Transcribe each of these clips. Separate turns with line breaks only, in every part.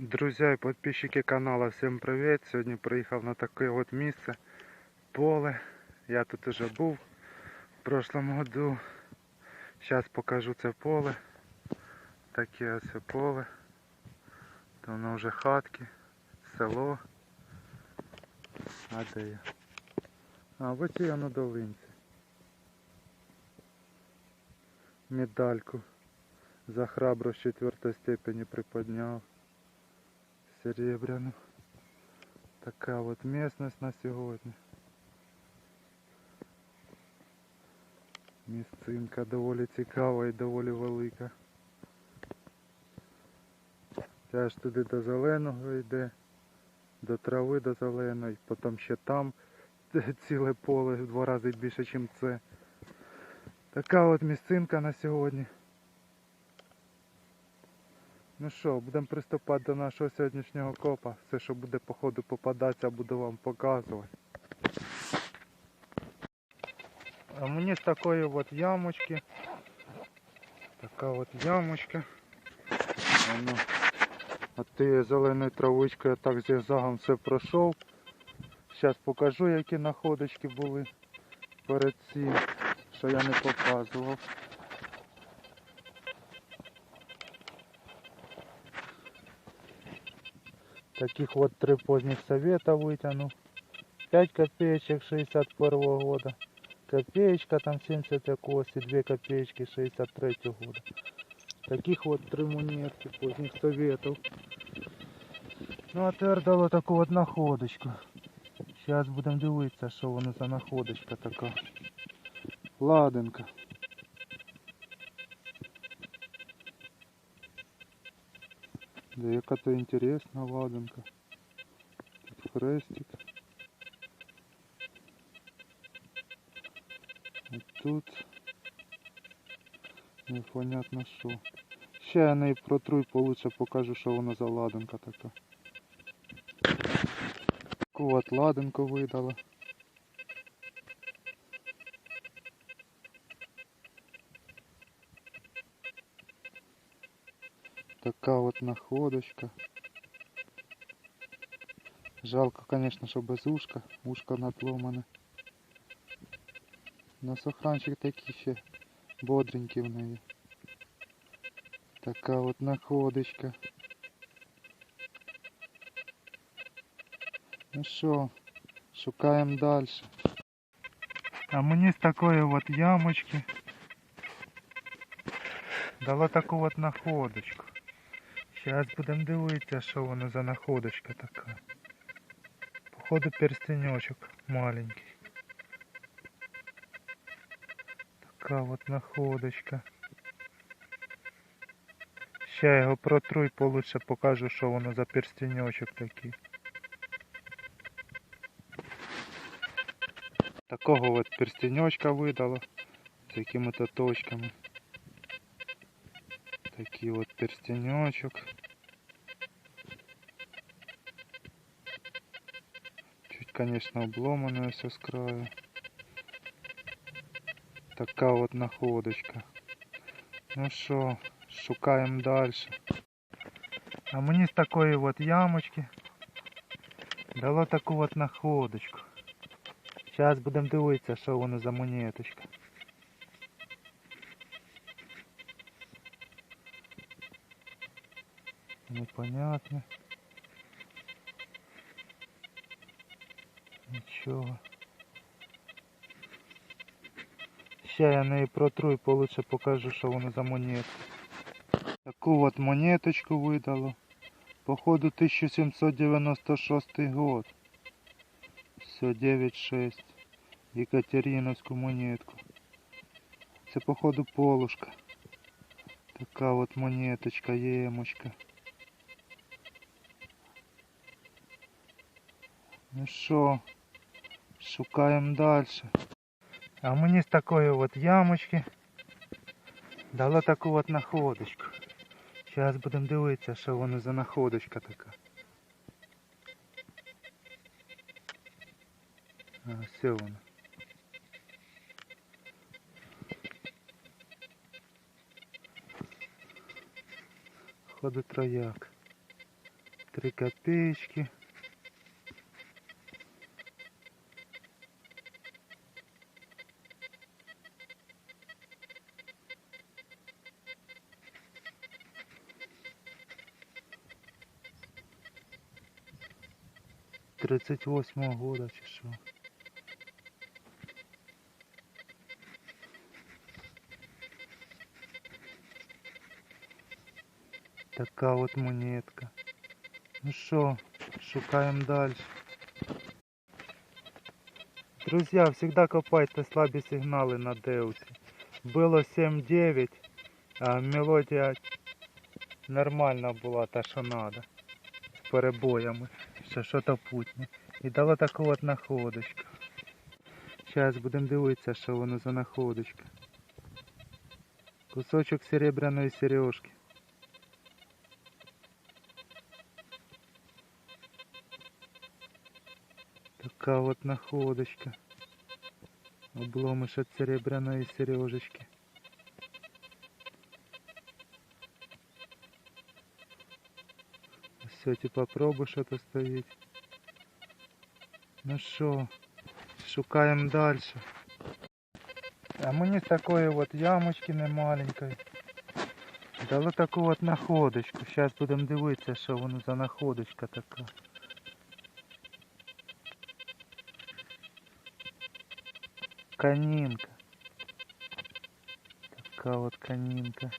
Друзья и подписчики канала, всем привет! Сьогодні приїхав на таке от місце, поле. Я тут уже був в прошлом году. Зараз покажу це поле. Таке ось поле. То воно вже хатки, село. А де я? А, в оцій на долинці. Медальку за храбрость четвертої степені приподняв. Серебряну. Така от місцевість на сьогодні. Місцинка доволі цікава і доволі велика. Теж туди до зеленого йде, до трави до зеленої, потім ще там ціле поле в два рази більше, ніж це. Така от місцинка на сьогодні. Ну що, будемо приступати до нашого сьогоднішнього копа. Все, що буде по ходу попадатися, буду вам показувати. А мені з такої от ямочки. Така от ямочка. Воно от тією зеленою травичкою так зігзагом все пройшов. Зараз покажу, які находочки були перед цим, що я не показував. Таких вот три поздних совета вытянул. 5 копеечек 61 года. Копеечка там 70 кости, 2 копеечки 63 года. Таких вот три монетки поздних советов. Ну а тепер дало таку от находочку. Зараз будемо дивитися, що воно за находочка така. Ладенка. Да яка то інтересна ладанка. Тут хрестик. І тут непонятно що. Ще я неї протру і получше покажу, що вона за ладанка така. Таку от ладанку видала. Така от находочка. Жалко, конечно, що без ушка. Ушко надломане. Но сохранчик такий ще бодренький в неї. Така от находочка. Ну що, шукаємо далі. А мені з такої от ямочки дала таку от находочку. Зараз будемо дивитися, що воно за находочка така. Походу перстенечок маленький. Така от находочка. Ще я його протру получше покажу, що воно за перстенечок такий. Такого от перстенечка видало з якими-то точками. Такий от перстенечок. конечно, обломанное все с краю. Така от находочка. Ну що, шукаємо далі. А мені з такої от ямочки дало таку от находочку. Зараз будемо дивитися, що воно за монеточка. Непонятно. Нічого. Ще я неї протру і получше покажу, що воно за монетка. Таку от монеточку видало. Походу 1796 год. Все 9,6. Екатериновську монетку. Це походу полушка. Така от монеточка, ємочка. Ну що, шукаємо далі. А мені з такої от ямочки дало таку от находочку. Зараз будемо дивитися, що воно за находочка така. А, все воно. Ходу трояк. Три копеечки. Тридцать восьмого года чи що. Така от монетка. Ну що, шукаємо далі. Друзья, всегда копайте слабі сигнали на деуті. Було 7-9, а мелодія нормальна була, та що надо. З перебоями. Ще що-то путнє. І дало таку от находочку. Зараз будемо дивитися, що воно за находочка. Кусочок серебряної сережки. Така вот находочка. Обломыш от серебряной сережечки. Все, типа пробу что-то стоит. Ну що, шукаємо далі. А мені з такої от ямочки немаленької. Дало таку от находочку. Зараз будемо дивитися, що воно за находочка така. Канинка. Такая вот канинка.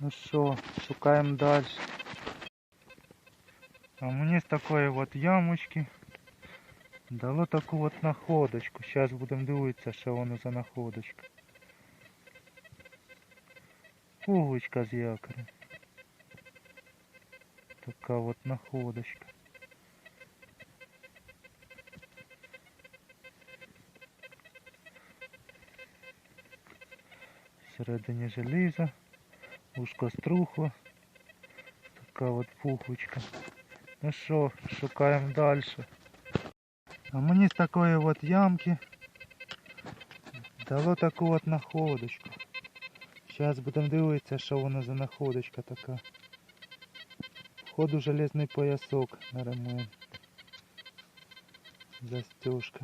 Ну що, шукаємо далі. А мені з такої от ямочки дало таку от находочку. Зараз будемо дивитися, що воно за находочка. Пуговичка з якорем. Така от находочка. Всередині желіза, ушко струхло. Така от пухочка. Ну що, шукаємо далі. А мені з такої от ямки дало таку от находочку. Зараз будемо дивитися, що воно за находочка така. Входу железний поясок на ремонт. Застежка.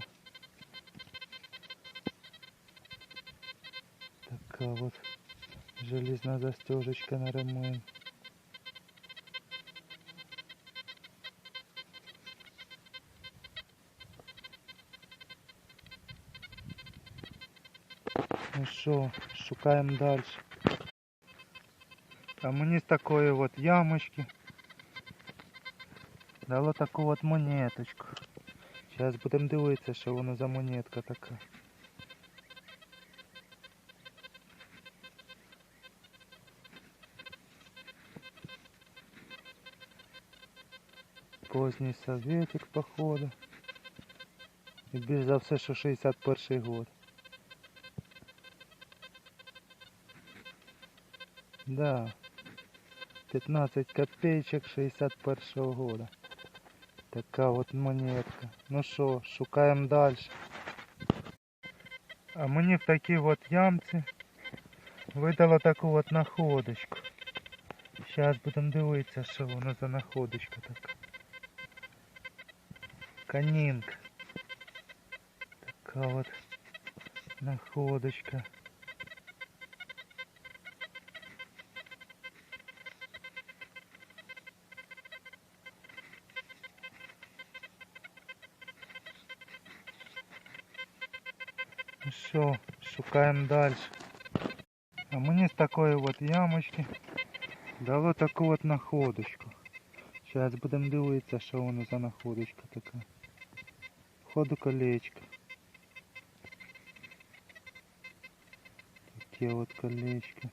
Така от железна застежечка на ремонт. Ну що, шукаємо далі. А мені з такої от ямочки дало таку от монеточку. Зараз будемо дивитися, що воно за монетка така. Поздній советик, походу. І більш за все, що 61 год. Да. 15 копеечек 61 года. Така от монетка. Ну що, шукаємо далі. А мені в такій от ямці видало таку от находочку. Зараз будемо дивитися, що воно за находочка така. Канінка. Така от находочка. Ну що, шукаємо далі. А мені з такої от ямочки дало таку от находочку. Зараз будемо дивитися, що воно за находочка така. Входу колечко. Таке от колечко.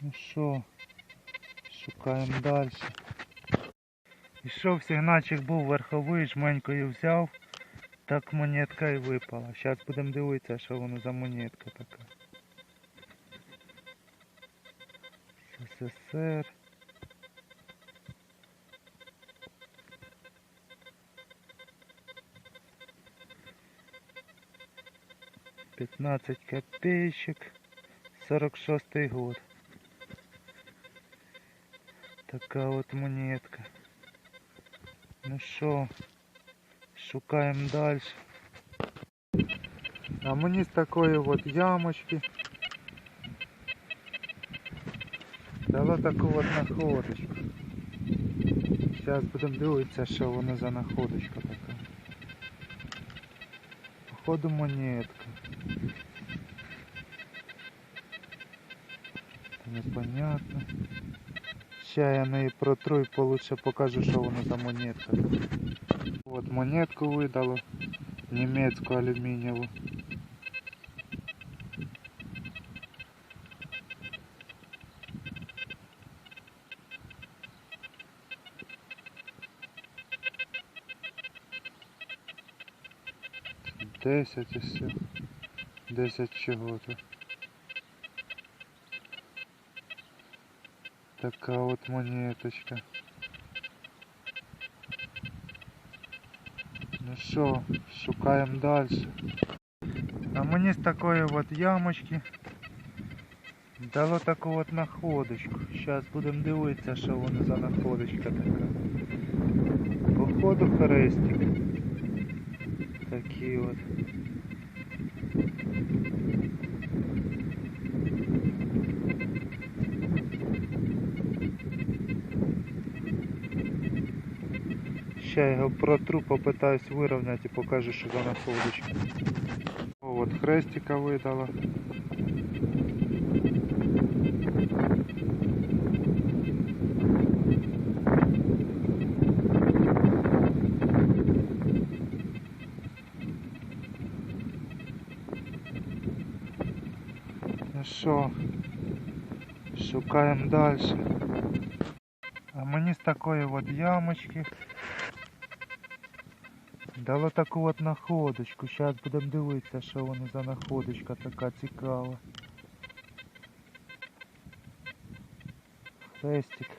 Ну що, шукаємо далі. Ішов сигнальчик був верховий, жменькою взяв. Так монетка і випала. Зараз будемо дивитися, що воно за монетка така. СССР. Пятнадцать копеечек. Сорок шостий год. Така от монетка. Ну що, шукаємо далі. А мені з такої от ямочки дало таку от находочку. Зараз будемо дивитися, що воно за находочка така. Походу монетка. Непонятно. Ща я неї протру і получше покажу, що воно за монетка. От монетку видало. Німецьку алюмінієву. Десять і все. Десять чого-то. Така от монеточка. Ну шукаем дальше. А мне с такой вот ямочки дало таку от находочку. Зараз будемо дивитися, що воно за находочка така. Походу хрестик. Такий от. я його протру, попитаюсь вирівняти і покажу, що за находочка. О, от хрестика видала. Ну що, шукаємо далі. А мені з такої от ямочки дало таку от находочку. Зараз будемо дивитися, що воно за находочка така цікава. Хрестик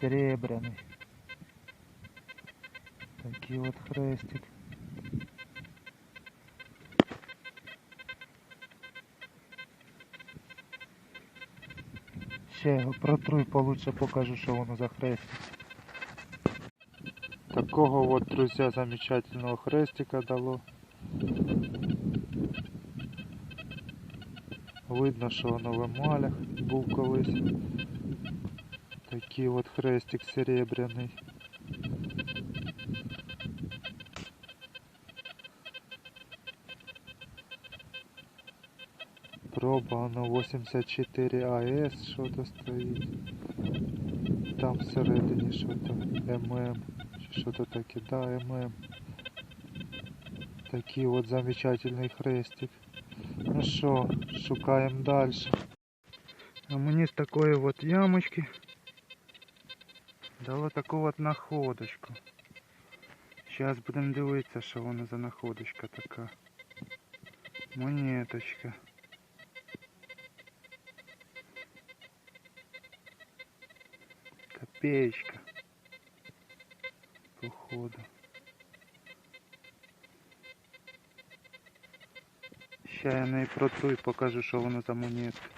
серебряний. Такий от хрестик. Ще його протру і получше покажу, що воно за хрестик. Такого вот, друзья, замечательного хрестика дало. Видно, що воно в емалях був колись. Такий от хрестик серебряний. Проба, воно 84 АС що-то стоїть. Там всередині що-то ММ Чи що-то таке, да, ММ. Такий от замечательний хрестик. Ну що, шукаємо далі. А мені з такої от ямочки дало таку от находочку. Зараз будемо дивитися, що воно за находочка така. Монеточка. Копеечка. Походу. Ща я неї протру і покажу, що воно за монетка.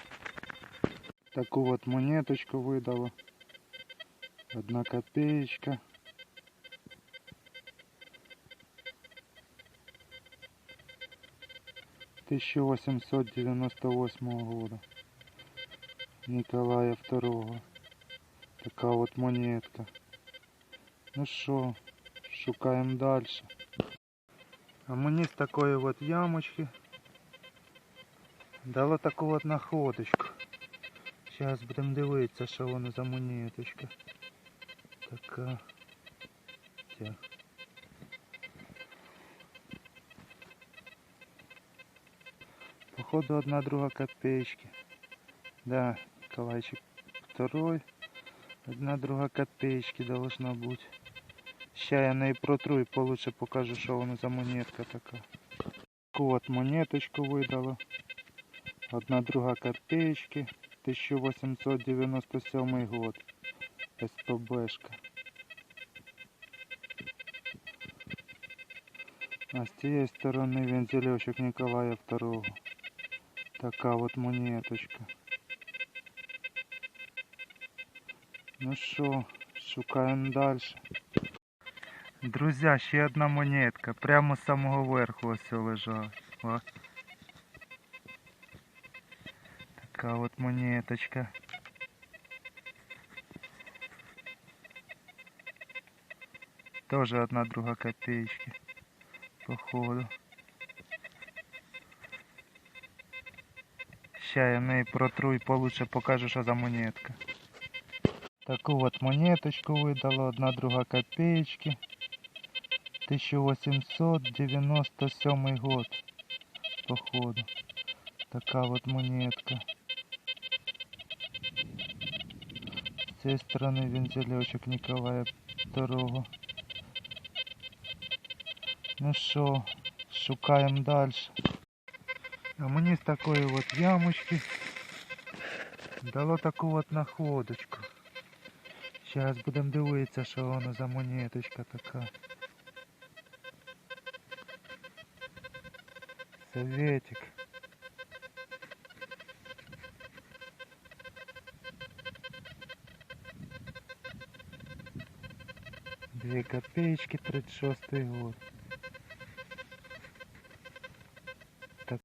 Таку от монеточку видало. Одна копеечка. Тысяча восемьсот девяносто восьмого года. Николая Второго. Така от монетка. Ну що, шукаємо далі. А мені з такої от ямочки дало таку от находочку. Зараз будемо дивитися, що воно за монеточка. Така. Ця. Походу одна друга копеечки. Да, Николайчик второй. Одна друга копеечки должна быть. Ще я неї протру і получше покажу, що воно за монетка така. Таку от монеточку видало. Одна друга копеечки. 1897 год. СПБшка. А з цієї сторони вензельочок Николая II. Така от монеточка. Ну що, шукаємо далі. Друзі, ще одна монетка. Прямо з самого верху ось лежала. Така от монеточка. Тоже одна друга копеечки. Походу. Ща я неї протру і получше покажу, що за монетка. Таку от монеточку видала, одна друга копеечки. 1897 год. Походу. Така от монетка. З цієї сторони вензельочок Николая II. Ну що, шукаємо далі. А мені з такої от ямочки дало таку от находочку. Зараз будемо дивитися, що воно за монеточка така. Советик. Две копеечки, 36 год.